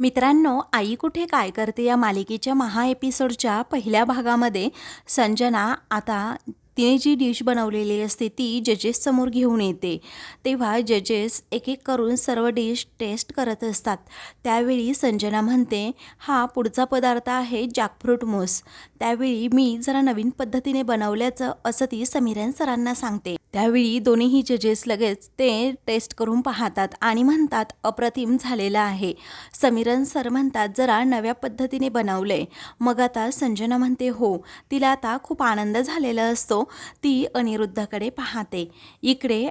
मित्रांनो आई कुठे काय करते या मालिकेच्या महा एपिसोडच्या पहिल्या भागामध्ये? संजना आता तिने जी डिश बनवलेली असते ती जजेस समोर घेऊन येते. तेव्हा जजेस एक एक करून सर्व डिश टेस्ट करत असतात. त्यावेळी संजना म्हणते हा पुढचा पदार्थ आहे जॅकफ्रूट मूस त्यावेळी मी जरा नवीन पद्धतीने बनवल्याचं असं ती समीरन सरांना सांगते. त्यावेळी दोन्हीही जजेस लगेच ते टेस्ट करून पाहतात आणि म्हणतात अप्रतिम झालेलं आहे. समीरन सर म्हणतात जरा नव्या पद्धतीने बनवलंय. मग आता संजना म्हणते हो तिला आता खूप आनंद झालेला असतो. ती अनिरुद्धाकडे पाहते. इकडे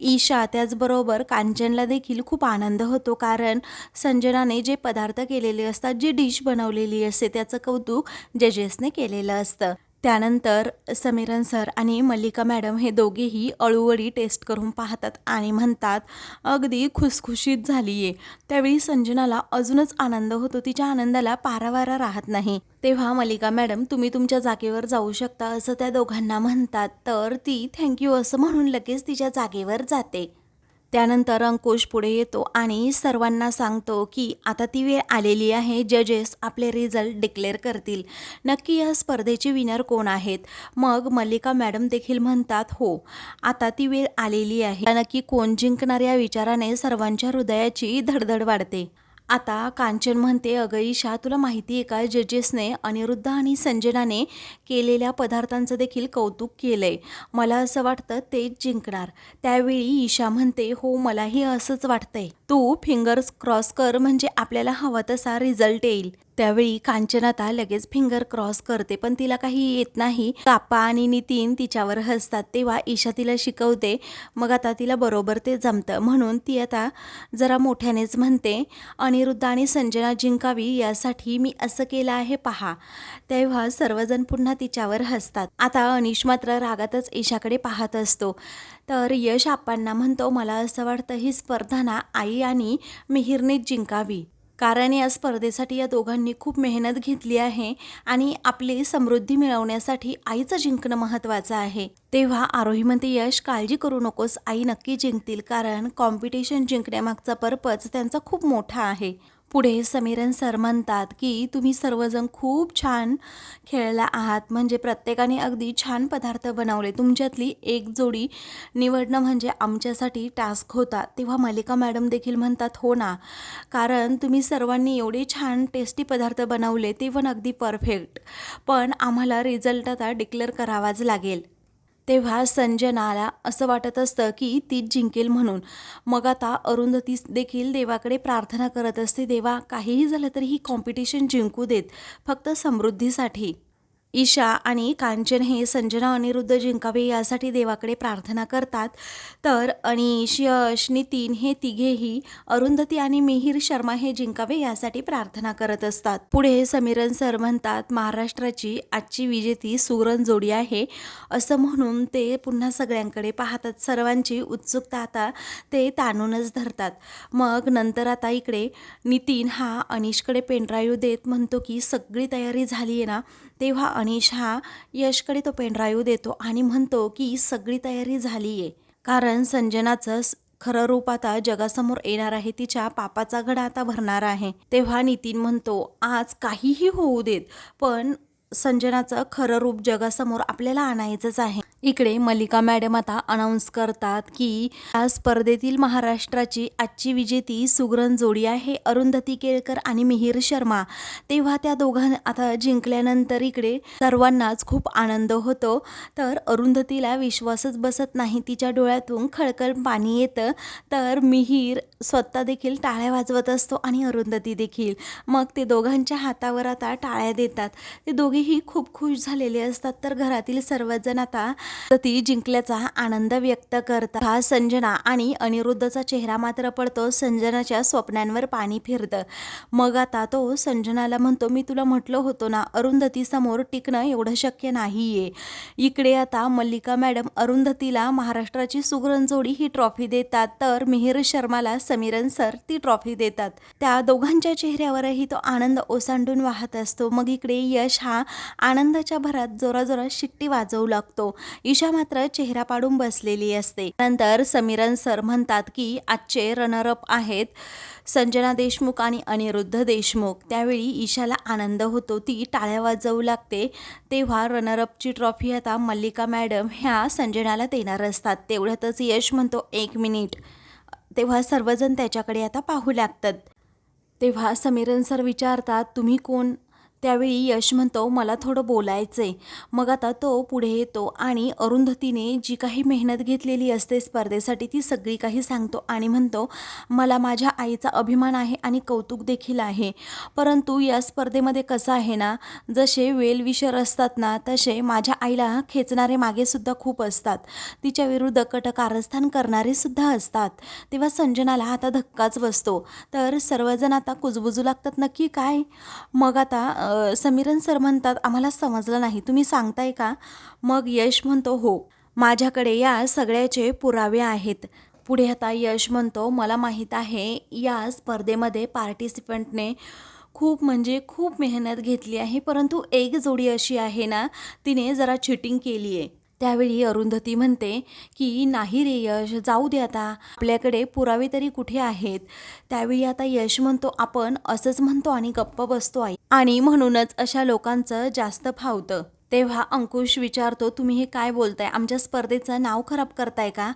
ईशा त्याचबरोबर कांचनला देखील खूप आनंद होतो कारण संजनाने जे पदार्थ केलेले असतात जी डिश बनवलेली असते त्याचं कौतुक जजेसने केलेलं असतं. त्यानंतर समीरन सर आणि मल्लिका मॅडम हे दोघेही अळूवडी टेस्ट करून पाहतात आणि म्हणतात अगदी खुसखुशीत झाली आहे त्यावेळी संजनाला अजूनच आनंद होतो. तिच्या आनंदाला पारावारा राहत नाही. तेव्हा मल्लिका मॅडम तुम्ही तुमच्या जागेवर जाऊ शकता असं त्या दोघांना म्हणतात. तर ती थँक्यू असं म्हणून लगेच तिच्या जागेवर जाते. त्यानंतर अंकुश पुढे येतो आणि सर्वांना सांगतो की आता ती वेळ आलेली आहे जजेस आपले रिझल्ट डिक्लेअर करतील. नक्की या स्पर्धेचे विनर कोण आहेत? मग मल्लिका मॅडम देखील म्हणतात हो आता ती वेळ आलेली आहे. नक्की कोण जिंकणार या विचाराने सर्वांच्या हृदयाची धडधड वाढते. आता कांचन म्हणते अगं ईशा तुला माहिती आहे का? जजेसने अनिरुद्ध आणि संजनाने केलेल्या पदार्थांचं देखील कौतुक केलं आहे मला असं वाटतं तेच जिंकणार. त्यावेळी ईशा म्हणते हो मलाही असंच वाटतंय. तू फिंगर्स क्रॉस कर म्हणजे आपल्याला हवा तसा रिझल्ट येईल. त्यावेळी कांचनाता लगेच फिंगर क्रॉस करते पण तिला काही येत नाही. कापा आणि नितीन तिच्यावर हसतात तेव्हा ईशा तिला शिकवते. मग आता तिला बरोबर ते जमतं. म्हणून ती आता जरा मोठ्यानेच म्हणते अनिरुद्ध आणि संजना जिंकावी यासाठी मी असं केलं आहे पहा. तेव्हा सर्वजण पुन्हा तिच्यावर हसतात. आता अनिश मात्र रागातच ईशाकडे पाहत असतो. तर यश आप्पांना म्हणतो मला असं वाटतं ही स्पर्धा ना आई आणि मिहिरनेच जिंकावी. कारण या स्पर्धेसाठी या दोघांनी खूप मेहनत घेतली आहे आणि आपली समृद्धी मिळवण्यासाठी आईचं जिंकणं महत्त्वाचं आहे. तेव्हा आरोही म्हणते यश काळजी करू नकोस. आई नक्की जिंकतील कारण कॉम्पिटिशन जिंकण्यामागचा पर्पज त्यांचा खूप मोठा आहे. पुढे समीरन सर म्हणतात की तुम्ही सर्वजण खूप छान खेळला आहात. म्हणजे प्रत्येकाने अगदी छान पदार्थ बनवले. तुमच्यातली एक जोडी निवडणं म्हणजे आमच्यासाठी टास्क होता. तेव्हा मलिका मॅडम देखील म्हणतात हो ना. कारण तुम्ही सर्वांनी एवढे छान टेस्टी पदार्थ बनवले. ते पण अगदी परफेक्ट. पण आम्हाला रिझल्ट आता डिक्लेअर करावाच लागेल. तेव्हा संजनाला असं वाटत असतं की तीच जिंकेल म्हणून. मग आता अरुंधती देखील देवाकडे प्रार्थना करत असते. देवा काहीही झालं तरी ही कॉम्पिटिशन जिंकू देत. फक्त समृद्धीसाठी. ईशा आणि कांचन हे संजना अनिरुद्ध जिंकावे यासाठी देवाकडे प्रार्थना करतात. तर अनिश यश नितीन हे तिघेही अरुंधती आणि मिहिर शर्मा हे जिंकावे यासाठी प्रार्थना करत असतात. पुढे समीरन सर म्हणतात महाराष्ट्राची आजची विजेती सुरण जोडी आहे. असं म्हणून ते पुन्हा सगळ्यांकडे पाहतात. सर्वांची उत्सुकता आता ते ताणूनच धरतात. मग नंतर आता इकडे नितीन हा अनिशकडे पेनड्राईव्ह देत म्हणतो की सगळी तयारी झाली आहे ना तेव्हा अनिश हा यशकडे तो पेनड्राईव्ह देतो आणि म्हणतो की सगळी तयारी झाली आहे कारण संजनाचं स- खरं रूप आता जगासमोर येणार आहे तिच्या पापाचा घडा आता भरणार आहे. तेव्हा नितीन म्हणतो आज काहीही होऊ देत पण संजनाचं खरं रूप जगासमोर आपल्याला आणायचंच आहे. इकडे मल्लिका मॅडम आता अनाऊन्स करतात की या स्पर्धेतील महाराष्ट्राची आजची विजेती सुगरण जोडी आहे अरुंधती केळकर आणि मिहिर शर्मा. तेव्हा त्या दोघां आता जिंकल्यानंतर इकडे सर्वांनाच खूप आनंद होतो. तर अरुंधतीला विश्वासच बसत नाही तिच्या डोळ्यातून खळखळ पाणी येतं. तर मिहिर स्वतः देखील टाळ्या वाजवत असतो आणि अरुंधती देखील. मग ते दोघांच्या हातावर आता टाळ्या देतात. ते दोघेही खूप खुश झालेले असतात. तर घरातील सर्वजण आता ती जिंकल्याचा आनंद व्यक्त करतात. हा संजना आणि अनिरुद्धचा चेहरा मात्र पडतो. संजनाच्या स्वप्नांवर पाणी फिरतं. मग आता तो संजनाला म्हणतो मी तुला म्हटलं होतो ना अरुंधतीसमोर टिकणं एवढं शक्य नाहीये. इकडे आता मल्लिका मॅडम अरुंधतीला महाराष्ट्राची सुगरण जोडी ही ट्रॉफी देतात. तर मिहिर शर्माला समीरन सर ती ट्रॉफी देतात. त्या दोघांच्या चेहऱ्यावरही तो आनंद ओसांडून वाहत असतो. मग इकडे यश हा आनंदाच्या भरात जोराजोरात शिट्टी वाजवू लागतो. ईशा मात्र चेहरा पाडून बसलेली असते. नंतर समीरन सर म्हणतात की आजचे रनरअप आहेत संजना देशमुख आणि अनिरुद्ध देशमुख. त्यावेळी ईशाला आनंद होतो. ती टाळ्या वाजवू लागते. तेव्हा रनरअपची ट्रॉफी आता मल्लिका मॅडम ह्या संजनाला देणार असतात. तेवढ्यातच यश म्हणतो एक मिनिट तेव्हा सर्वजण त्याच्याकडे आता पाहू लागतात. तेव्हा समीरन सर विचारतात तुम्ही कोण? त्यावेळी यश म्हणतो मला थोडं बोलायचं आहे मग आता तो पुढे येतो आणि अरुंधतीने जी काही मेहनत घेतलेली असते स्पर्धेसाठी ती सगळी काही सांगतो आणि म्हणतो मला माझ्या आईचा अभिमान आहे आणि कौतुक देखील आहे. परंतु या स्पर्धेमध्ये कसं आहे ना जसे वेलविशर असतात ना तसे माझ्या आईला खेचणारे मागेसुद्धा खूप असतात. तिच्या विरुद्ध कट कारस्थान करणारेसुद्धा असतात. तेव्हा संजनाला आता धक्काच बसतो. तर सर्वजण आता कुजबुजू लागतात नक्की काय? मग आता समीरन सर म्हणतात आम्हाला समजलं नाही. तुम्ही सांगताय का? मग यश म्हणतो हो. माझ्याकडे या सगळ्याचे पुरावे आहेत. पुढे आता यश म्हणतो मला माहीत आहे या स्पर्धेमध्ये पार्टिसिपंटने खूप म्हणजे खूप मेहनत घेतली आहे परंतु एक जोडी अशी आहे ना तिने जरा चिटिंग केली आहे त्यावेळी अरुंधती म्हणते की नाही रे यश जाऊ दे आता. आपल्याकडे पुरावे तरी कुठे आहेत? त्यावेळी आता यश म्हणतो आपण असंच म्हणतो आणि गप्प बसतो आई. आणि म्हणूनच अशा लोकांचं जास्त फावतं. तेव्हा अंकुश विचारतो तुम्ही हे काय बोलताय? आमच्या स्पर्धेचं नाव खराब करताय का?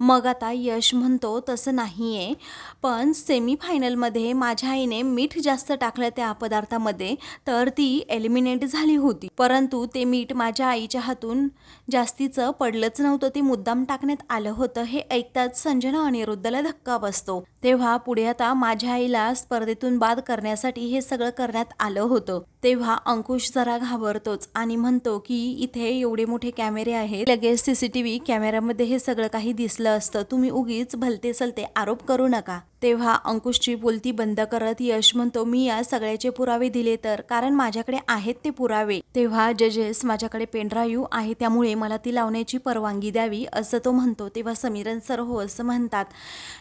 मग आता यश म्हणतो तसं नाही आहे पण सेमीफायनलमध्ये माझ्या आईने मीठ जास्त टाकलं त्या पदार्थामध्ये तर ती एलिमिनेट झाली होती. परंतु ते मीठ माझ्या आईच्या हातून जास्तीचं पडलंच नव्हतं. ते मुद्दाम टाकण्यात आलं होतं हे ऐकताच संजना अनिरुद्धला धक्का बसतो. तेव्हा पुढे आता माझ्या आईला स्पर्धेतून बाद करण्यासाठी हे सगळं करण्यात आलं होतं. तेव्हा अंकुश जरा घाबरतोच आणि म्हणतो की इथे एवढे मोठे कॅमेरे आहेत. लगेच सीसीटीव्ही कॅमेऱ्यामध्ये हे सगळं काही दिसलं असतं. तुम्ही उगीच भलते सलते आरोप करू नका. तेव्हा अंकुशची बोलती बंद करत यश म्हणतो मी या सगळ्याचे पुरावे दिले तर कारण माझ्याकडे आहेत ते पुरावे. तेव्हा जजेस माझ्याकडे पेनड्राईव्ह आहे त्यामुळे मला ती लावण्याची परवानगी द्यावी असं तो म्हणतो तेव्हा समीरन सर हो असं म्हणतात.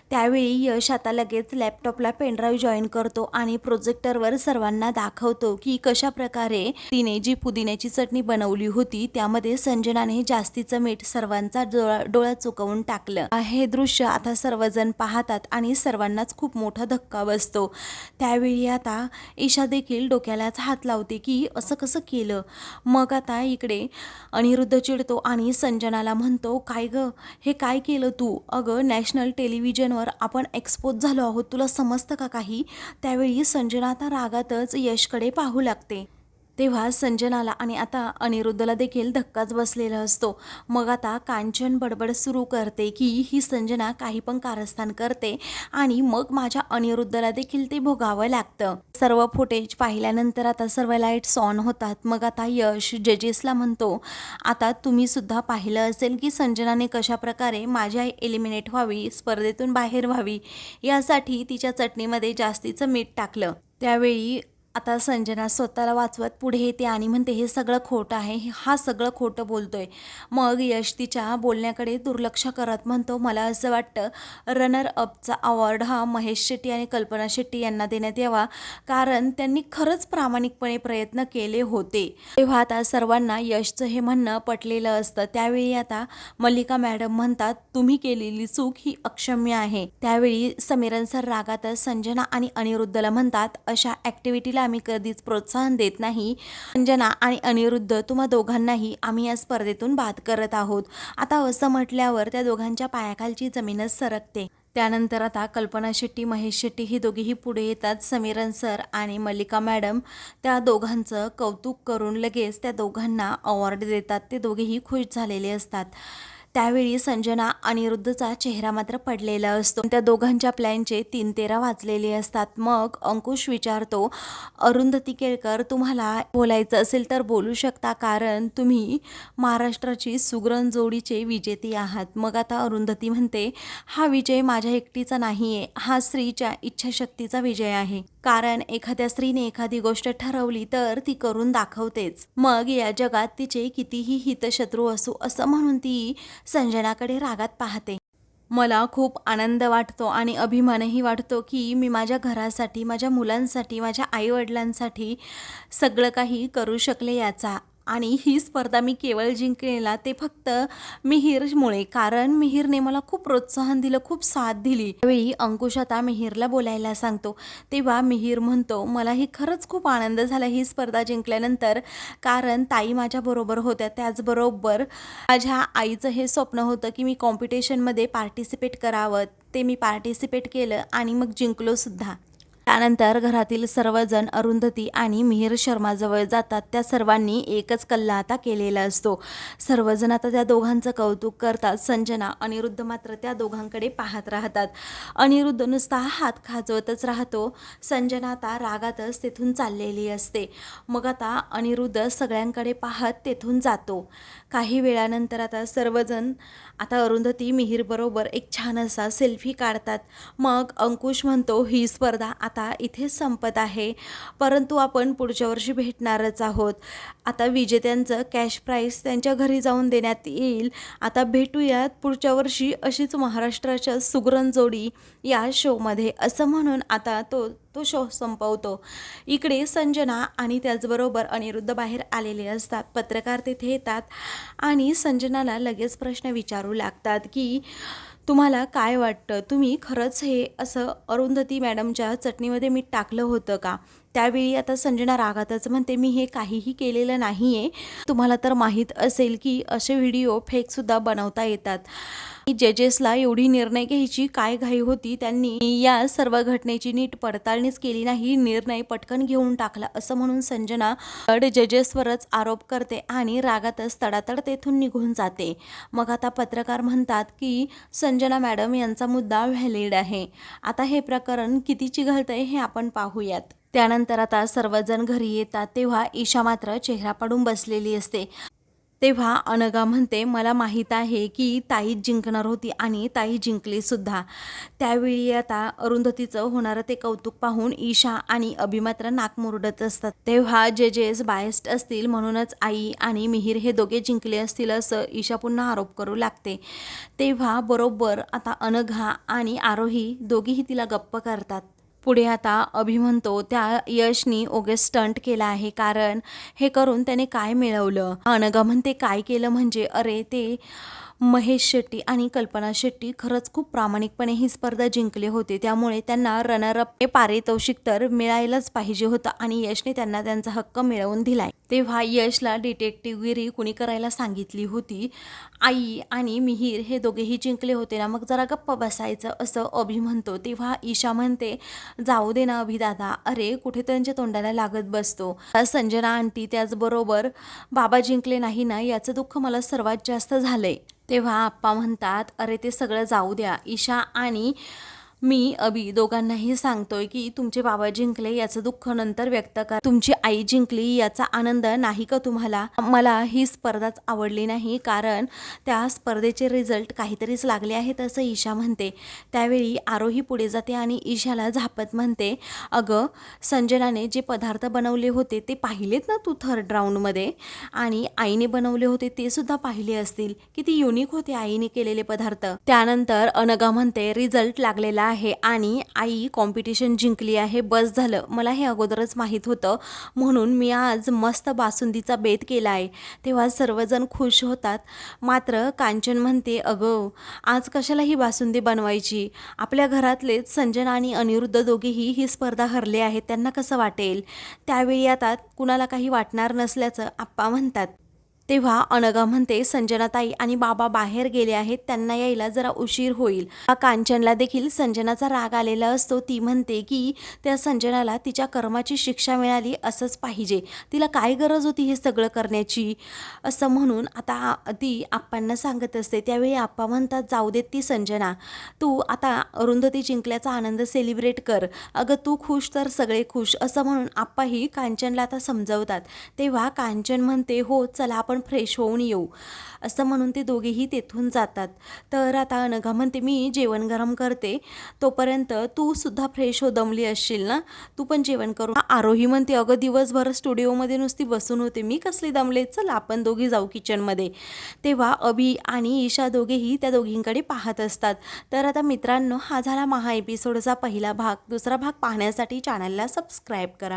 त्यावेळी यश आता लगेच लॅपटॉपला पेनड्राईव्ह जॉईन करतो आणि प्रोजेक्टरवर सर्वांना दाखवतो की कशा प्रकारे तिने जी पुदिन्याची चटणी बनवली होती त्यामध्ये संजनाने जास्तीचं मीठ सर्वांचा डोळा डोळा चुकवून टाकलं. हे दृश्य आता सर्वजण पाहतात आणि सर्वांनाच खूप मोठा धक्का बसतो. त्यावेळी आता ईशा देखील डोक्यालाच हात लावते की असं कसं केलं? मग आता इकडे अनिरुद्ध चिडतो आणि संजनाला म्हणतो काय ग? हे काय केलं तू? अगं नॅशनल टेलिव्हिजनवर आपण एक्सपोज झालो आहोत. तुला समजतं का काही? त्यावेळी संजना आता रागातच यशकडे पाहू लागते. तेव्हा संजनाला आणि आता अनिरुद्धला देखील धक्काच बसलेला असतो. मग आता कांचन बडबड सुरू करते की ही संजना काही पण कारस्थान करते आणि मग माझ्या अनिरुद्धला देखील ते भोगावं लागतं. सर्व फुटेज पाहिल्यानंतर आता सर्व लाईट्स ऑन होतात. मग आता यश जजेसला म्हणतो आता तुम्ही सुद्धा पाहिलं असेल की संजनाने कशा प्रकारे माझी आई एलिमिनेट व्हावी स्पर्धेतून बाहेर व्हावी यासाठी तिच्या चटणीमध्ये जास्तीचं मीठ टाकलं. त्यावेळी आता संजना स्वतःला वाचवत पुढे येते आणि म्हणते हे सगळं खोटं आहे. हे- हा सगळं खोटं बोलतोय. मग यश तिच्या बोलण्याकडे दुर्लक्ष करत म्हणतो मला असं वाटतं रनर अपचा अवॉर्ड हा महेश शेट्टी आणि कल्पना शेट्टी यांना देण्यात यावा कारण त्यांनी खरंच प्रामाणिकपणे प्रयत्न केले होते. तेव्हा आता सर्वांना यशचं हे म्हणणं पटलेलं असतं. त्यावेळी आता मल्लिका मॅडम म्हणतात तुम्ही केलेली चूक ही अक्षम्य आहे. त्यावेळी समीरन सर रागातच संजना आणि अनिरुद्धला म्हणतात अशा ॲक्टिव्हिटीला आम्ही कधीच प्रोत्साहन देत नाही. अंजना आणि अनिरुद्ध तुम्हा दोघांनाही आम्ही या स्पर्धेतून बाद करत आहोत. आता असं म्हटल्यावर त्या दोघांच्या पायाखालची जमीनच सरकते. त्यानंतर आता कल्पना शेट्टी महेश शेट्टी ही दोघेही पुढे येतात. समीरन सर आणि मल्लिका मॅडम त्या दोघांचं कौतुक करून लगेच त्या दोघांना अवॉर्ड देतात. ते दोघेही खुश झालेले असतात. त्यावेळी संजना अनिरुद्धचा चेहरा मात्र पडलेला असतो. त्या दोघांच्या प्लॅनचे तीन तेरा वाजलेले असतात. मग अंकुश विचारतो अरुंधती केळकर तुम्हाला बोलायचं असेल तर बोलू शकता कारण तुम्ही महाराष्ट्राची सुग्रण जोडीचे विजेते आहात. मग आता अरुंधती म्हणते हा विजय माझ्या एकटीचा नाही आहे हा स्त्रीच्या इच्छाशक्तीचा विजय आहे. कारण एखाद्या स्त्रीने एखादी गोष्ट ठरवली तर ती करून दाखवतेच. मग या जगात तिचे कितीही हितशत्रू असू असं म्हणून ती संजनाकडे रागात पाहते. मला खूप आनंद वाटतो आणि अभिमानही वाटतो की मी माझ्या घरासाठी माझ्या मुलांसाठी माझ्या आईवडिलांसाठी सगळं काही करू शकले याचा. आणि ही स्पर्धा मी केवळ जिंकलेला ते फक्त मिहीरमुळे कारण मिहीरने मला खूप प्रोत्साहन दिलं खूप साथ दिली. त्यावेळी अंकुश आता मिहीरला बोलायला सांगतो. तेव्हा मिहीर म्हणतो मलाही खरंच खूप आनंद झाला ही स्पर्धा जिंकल्यानंतर. कारण ताई माझ्याबरोबर होत्या. त्याचबरोबर माझ्या आईचं हे स्वप्न होतं की मी कॉम्पिटिशनमध्ये पार्टिसिपेट करावं. ते मी पार्टिसिपेट केलं आणि मग जिंकलो सुद्धा. त्यानंतर घरातील सर्वजण अरुंधती आणि मिहीर शर्माजवळ जातात. त्या सर्वांनी एकच कल्ला आता केलेला असतो. सर्वजण आता त्या दोघांचं कौतुक करतात. संजना अनिरुद्ध मात्र त्या दोघांकडे पाहत राहतात. अनिरुद्ध नुसता हात खाजवतच राहतो. संजना आता रागातच तेथून चाललेली असते. मग आता अनिरुद्ध सगळ्यांकडे पाहत तेथून जातो. काही वेळानंतर आता सर्वजण आता अरुंधती मिहीरबरोबर एक छान असा सेल्फी काढतात. मग अंकुश म्हणतो ही स्पर्धा आता इथेच संपत आहे. परंतु आपण पुढच्या वर्षी भेटणारच आहोत. आता विजेत्यांचं कॅश प्राईज त्यांच्या घरी जाऊन देण्यात येईल. आता भेटूयात पुढच्या वर्षी अशीच महाराष्ट्राच्या सुगरण जोडी या शोमध्ये असं म्हणून आता तो तो शो संपवतो. इकडे संजना आणि त्याचबरोबर अनिरुद्ध बाहेर आलेले असतात. पत्रकार तेथे येतात आणि संजनाला लगेच प्रश्न विचारू लागतात की तुम्हाला काय वाटतं? तुम्ही खरंच हे असं अरुंधती मॅडमच्या चटणीमध्ये मीठ टाकलं होतं का? त्यावेळी आता संजना रागातच म्हणते मी हे काहीही केलेलं नाही आहे तुम्हाला तर माहीत असेल की असे व्हिडिओ फेकसुद्धा बनवता येतात. जजेसला एवढी निर्णय घ्यायची काय घाई होती त्यांनी या सर्व घटनेची नीट पडताळणीच केली नाही निर्णय पटकन घेऊन टाकला असं म्हणून संजना जजेसवरच आरोप करते आणि रागातच तडातड तेथून निघून जाते. मग आता पत्रकार म्हणतात की संजना मॅडम यांचा मुद्दा व्हॅलिड आहे. आता हे प्रकरण कितीची चिघळतंय हे आपण पाहूयात. त्यानंतर आता सर्वजण घरी येतात तेव्हा ईशा मात्र चेहरा पाडून बसलेली असते. तेव्हा अनगा म्हणते मला माहीत आहे की ताई जिंकणार होती आणि ताई जिंकली सुद्धा. त्यावेळी आता अरुंधतीचं होणारं ते कौतुक पाहून ईशा आणि अभि मात्र नाक मुरडत असतात. तेव्हा जजेस बायस्ट असतील म्हणूनच आई आणि मिहीर हे दोघे जिंकले असतील असं ईशा पुन्हा आरोप करू लागते. तेव्हा बरोबर आता अनघा आणि आरोही दोघीही तिला गप्प करतात. पुढे आता अभि म्हणतो त्या यशनी ओगे स्टंट केला आहे. कारण हे करून त्याने काय मिळवलं? अनघा म्हणते काय केलं? म्हणजे अरे ते महेश शेट्टी आणि कल्पना शेट्टी खरंच खूप प्रामाणिकपणे ही स्पर्धा जिंकले होते. त्यामुळे त्यांना रनरअप हे पारितोषिक तर मिळायलाच पाहिजे होतं आणि यशने त्यांना त्यांचा हक्क मिळवून दिलाय. तेव्हा यशला डिटेक्टिव्हगिरी कुणी करायला सांगितली होती? आई आणि मिहीर हे दोघेही जिंकले होते ना मग जरा गप्प बसायचं असं अभि म्हणतो. तेव्हा ईशा म्हणते जाऊ दे ना अभिदादा अरे कुठे त्यांच्या तोंडाला लागत बसतो? संजना आंटी त्याचबरोबर बाबा जिंकले नाही ना याचं दुःख मला सर्वात जास्त झालंय. तेव्हा आप्पा म्हणतात अरे ते सगळं जाऊ द्या. ईशा आणि मी अभि दोघांनाही सांगतोय की तुमचे बाबा जिंकले याचं दुःख नंतर व्यक्त करा. तुमची आई जिंकली याचा आनंद नाही का तुम्हाला? मला ही स्पर्धाच आवडली नाही कारण त्या स्पर्धेचे रिझल्ट काहीतरीच लागले आहेत असं ईशा म्हणते. त्यावेळी आरोही पुढे जाते आणि ईशाला झापत म्हणते अगं संजनाने जे पदार्थ बनवले होते ते पाहिलेत ना तू थर्ड राऊंडमध्ये आणि आईने बनवले होते ते सुद्धा पाहिले असतील. किती युनिक होते आईने केलेले पदार्थ. त्यानंतर अनगा म्हणते रिझल्ट लागलेला आहे आणि आई कॉम्पिटिशन जिंकली आहे. बस झालं. मला हे अगोदरच माहीत होतं. म्हणून मी आज मस्त बासुंदीचा बेत केला आहे. तेव्हा सर्वजण खुश होतात. मात्र कांचन म्हणते अगं आज कशाला ही बासुंदी बनवायची? आपल्या घरातलेच संजना आणि अनिरुद्ध दोघेही ही स्पर्धा हरले आहेत. त्यांना कसं वाटेल? त्यावेळी आता कुणाला काही वाटणार नसल्याचं आप्पा म्हणतात. तेव्हा अनगा म्हणते संजनाताई आणि बाबा बाहेर गेले आहेत त्यांना यायला जरा उशीर होईल. कांचनला देखील संजनाचा राग आलेला असतो. ती म्हणते की त्या संजनाला तिच्या कर्माची शिक्षा मिळाली असंच पाहिजे. तिला काय गरज होती हे सगळं करण्याची? असं म्हणून आता ती आप्पांना सांगत असते. त्यावेळी आप्पा म्हणतात जाऊ देत ती संजना. तू आता अरुंधती जिंकल्याचा आनंद सेलिब्रेट कर. अगं तू खुश तर सगळे खुश. असं म्हणून आप्पाही कांचनला आता समजवतात. तेव्हा कांचन म्हणते हो चला आपण आपण फ्रेश होऊन येऊ. असं म्हणून ते दोघेही तेथून जातात. तर आता अनघा म्हणते मी जेवण गरम करते. तोपर्यंत तू सुद्धा फ्रेश हो दमली असशील ना? तू पण जेवण करू आरोही म्हणते अगं दिवसभर स्टुडिओमध्ये नुसती बसून होते. मी कसली दमले? चल आपण दोघी जाऊ किचनमध्ये तेव्हा अभि आणि ईशा दोघेही त्या दोघींकडे पाहत असतात. तर आता मित्रांनो हा झाला महा एपिसोडचा पहिला भाग. दुसरा भाग पाहण्यासाठी चॅनलला सबस्क्राईब करा.